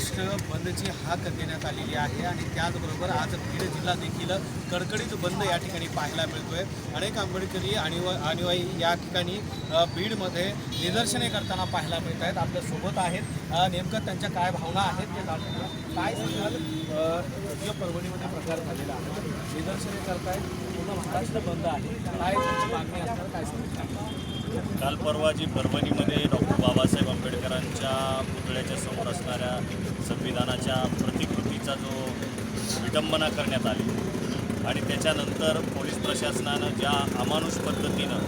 बंदची हाक देण्यात आलेली आहे आणि त्याचबरोबर आज बीड जिल्हा देखील कडकडीत बंद या ठिकाणी पाहायला मिळतोय. अनेक आंबेडकरी आणि अनुयायी या ठिकाणी बीडमध्ये निदर्शने करताना पाहायला मिळत आहेत. आपल्यासोबत आहेत. नेमकं त्यांच्या काय भावना आहेत ते जाणून काय सांगाल? परभणीमध्ये प्रकार झालेला आहे. निदर्शने करतायत. पूर्ण महाराष्ट्र बंद आहे. काय त्यांची मागणी असणार काय सांगितलं काल परवा जी परभणीमध्ये डॉक्टर बाबासाहेब संविधानाच्या प्रतिकृतीचा जो विडंबना करण्यात आली आणि त्याच्यानंतर पोलीस प्रशासनानं ज्या अमानुष पद्धतीनं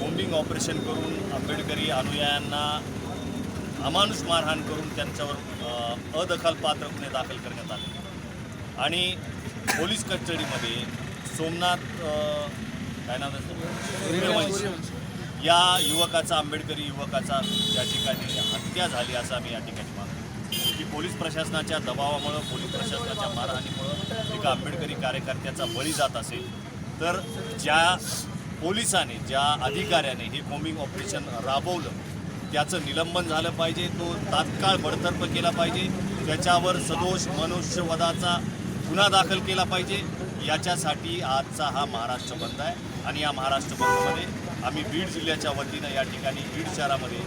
बॉम्बिंग ऑपरेशन करून आंबेडकरी अनुयायांना अमानुष मारहाण करून त्यांच्यावर अदखलपात्र गुन्हे दाखल करण्यात आले. आणि पोलीस कस्टडीमध्ये सोमनाथ काय नाव सूर्यवंशी. या युवकाचा आंबेडकरी युवकाचा या ठिकाणी हत्या झाली असं आम्ही या ठिकाणी मानतो. की पोलीस प्रशासनाच्या दबावामुळं पोलीस प्रशासनाच्या मारहाणीमुळं एका आंबेडकरी कार्यकर्त्याचा बळी जात असेल तर ज्या पोलिसाने ज्या अधिकाऱ्याने हे कॉम्बिंग ऑपरेशन राबवलं त्याचं निलंबन झालं पाहिजे तो तात्काळ बडतर्फ केला पाहिजे त्याच्यावर सदोष मनुष्यवधाचा गुन्हा दाखल केला पाहिजे याच्यासाठी आजचा हा महाराष्ट्र बंद आहे. आणि या महाराष्ट्र बंदमध्ये आम्ही बीड जिल्ह्याच्या वतीनं या ठिकाणी बीड शहरामध्ये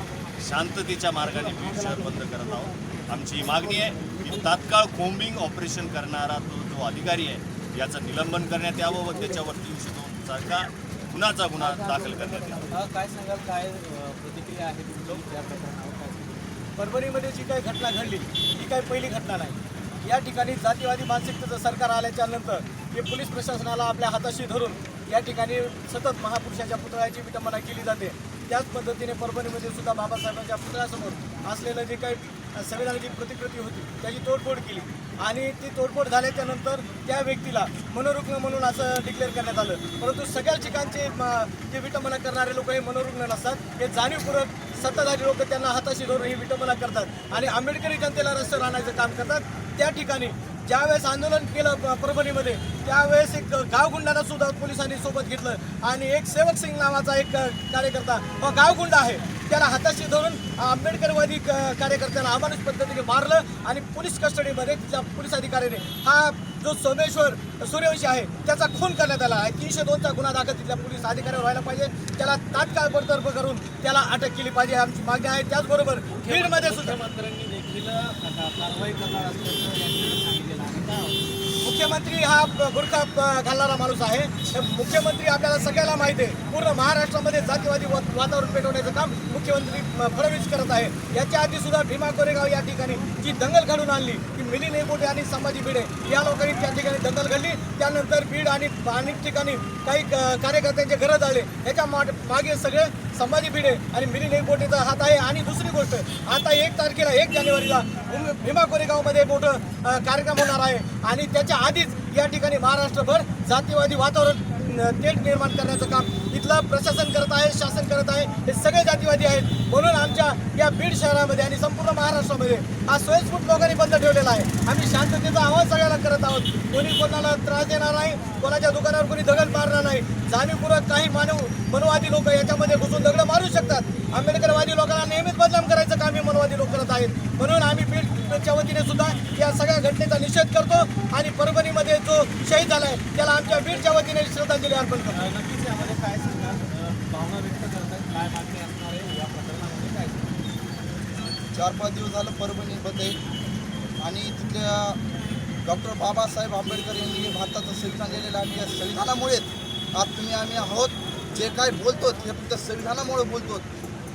शांततेच्या मार्गाने बीड शहर बंद करत आहोत. आमची मागणी आहे की तात्काळ कोम्बिंग ऑपरेशन करणारा तो जो अधिकारी आहे याचं निलंबन करण्यात यावं व त्याच्यावर तीनशे दोन सारखा गुन्हाचा गुन्हा दाखल करण्यात यावा. काय सांगाल? काय प्रतिक्रिया आहे परभणीमध्ये जी काही घटना घडली ही काही पहिली घटना नाही. या ठिकाणी जातीवादी मानसिकतेचं सरकार आल्याच्यानंतर हे पोलीस प्रशासनाला आपल्या हाताशी धरून या ठिकाणी सतत महापुरुषाच्या पुतळ्याची विटंबना केली जाते. त्याच पद्धतीने परभणीमध्ये सुद्धा बाबासाहेबांच्या पुतळ्यासमोर असलेलं जे काही संविधानाची प्रतिकृती होती त्याची तोडफोड केली. आणि ती तोडफोड झाल्याच्यानंतर त्या व्यक्तीला मनोरुग्ण म्हणून असं डिक्लेअर करण्यात आलं. परंतु सगळ्या ठिकाणचे जे विटंबना करणारे लोक हे मनोरुग्ण नसतात. हे जाणीवपूर्वक सत्ताधारी लोक त्यांना हाताशी धरून ही विटंबना करतात. आणि आंबेडकरी जनतेला रस्त्यावर राहण्याचं काम करतात. त्या ठिकाणी ज्यावेळेस आंदोलन केलं परभणीमध्ये त्यावेळेस एक गावगुंडांना सुद्धा पोलिसांनी सोबत घेतलं. आणि एक सेवक सिंग नावाचा एक कार्यकर्ता व गावगुंड आहे. त्याला हाताशी धरून आंबेडकरवादी कार्यकर्त्याला अमानुष पद्धतीने मारलं आणि पोलीस कस्टडीमध्ये तिथल्या पोलीस अधिकाऱ्याने हा जो सोमेश्वर सूर्यवंशी आहे त्याचा खून करण्यात आला. आहे तीनशे दोनचा गुन्हा दाखल तिथल्या पोलीस अधिकाऱ्यावर व्हायला पाहिजे. त्याला तात्काळ बडतर्फ करून त्याला अटक केली पाहिजे आमची मागणी आहे. त्याचबरोबर बीडमध्ये सुद्धा मुख्यमंत्र्यांनी देखील कारवाई करणार असल्याचं मुख्यमंत्री हा ब- बुरखा घालणारा माणूस आहे. मुख्यमंत्री आपल्याला सगळ्याला माहिती आहे. पूर्ण महाराष्ट्रामध्ये जातीवादी वा- वातावरण पेटवण्याचं काम मुख्यमंत्री फडणवीस करत आहे. याच्या आधी सुद्धा भीमा कोरेगाव या ठिकाणी जी दंगल घडून आणली मिलिंद एकबोटे आणि संभाजी भिडे या लोकांनी त्या ठिकाणी दंगल घडली. त्यानंतर बीड आणि अनेक ठिकाणी काही कार्यकर्त्यांचे घरं झाले याच्या मा- मागे सगळे संभाजी भिडे आणि मिलिंद एकबोटेचा हात आहे. आणि दुसरी गोष्ट आता एक तारखेला एक जानेवारीला भीमा कोरेगावमध्ये मोठं कार्यक्रम होणार आहे. आणि त्याच्या आधीच या ठिकाणी महाराष्ट्रभर जातीवादी वातावरण न- निर्माण करण्याचं काम इथलं प्रशासन करत आहे शासन करत आहे. हे सगळे जातीवादी आहेत. म्हणून आमच्या या बीड शहरामध्ये आणि संपूर्ण महाराष्ट्रामध्ये हा स्वयंस्फूट लोकांनी बंद ठेवलेला आहे. आम्ही शांततेचा आवाज सगळ्याला करत आहोत. कोणी कोणाला त्रास देणार नाही कोणाच्या दुकानावर कोणी दगड मारणार नाही. जाणीवपूर्वक काही मानव मनवादी लोक याच्यामध्ये घुसून दगड मारू शकतात. आंबेडकरवादी लोकांना नेहमीच बदनाम करायचं काम हे मनवादी लोक करत आहेत. म्हणून आम्ही बीडच्या वतीने सुद्धा या सगळ्या घटनेचा निषेध करतो आणि परभणीमध्ये शहीद झालाय. त्याला आमच्या बीडच्या वतीने श्रद्धांजली अर्पण करतो. नक्कीच यामध्ये काय सांगाल? अ, भावना व्यक्त करतात काय मागणी असणार आहे? या प्रकरणामध्ये काय? चार पाच दिवस झालं परभणी बंद आहे आणि तिथल्या डॉक्टर बाबासाहेब आंबेडकर यांनी हे भारताचं संविधान लिहिलेलं आहे. आणि या संविधानामुळेच आज तुम्ही आम्ही आहोत. जे काय बोलतो हे फक्त संविधानामुळे बोलतो.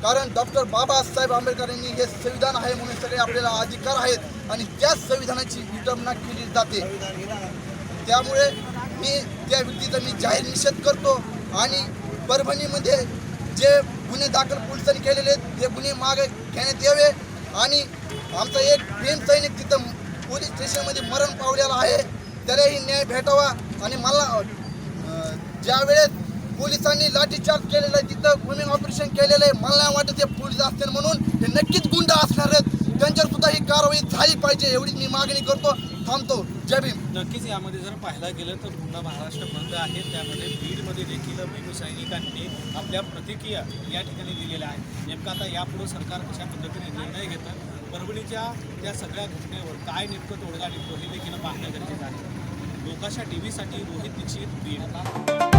कारण डॉक्टर बाबासाहेब आंबेडकर यांनी हे संविधान आहे म्हणून सगळे आपल्याला अधिकार आहेत. आणि त्याच संविधानाची विडंबना केली जाते. त्यामुळे मी त्या व्यक्तीचा मी जाहीर निषेध करतो आणि परभणीमध्ये जे गुन्हे दाखल पोलिसांनी केलेले आहेत ते गुन्हे मागे घेण्यात यावे आणि आमचा एक प्रेम सैनिक तिथं पोलीस स्टेशनमध्ये मरण पावलेला आहे. त्यालाही न्याय भेटावा आणि मला ज्या वेळेस पोलिसांनी लाठीचार्ज केलेला आहे तिथं ग्रुमिंग ऑपरेशन केलेलं आहे मला नाही वाटत ते पोलीस असतील म्हणून हे नक्कीच गुंड असणार आहेत. त्यांच्यावर सुद्धा ही कारवाई झाली पाहिजे एवढी मी मागणी करतो. थांबतो. जय भीम. नक्कीच यामध्ये जर पाहायला गेलं तर पूर्ण महाराष्ट्र बंद आहे. त्यामध्ये बीडमध्ये देखील सैनिकांनी आपल्या प्रतिक्रिया या ठिकाणी दिलेल्या आहेत. नेमकं आता यापुढे सरकार कशा पद्धतीने निर्णय घेतं परभणीच्या त्या सगळ्या घटनेवर काय नेमकं तोडगा निघतो हे देखील पाहणं गरजेचं आहे. लोकांच्या टी व्हीसाठी रोहित दीक्षित बीड.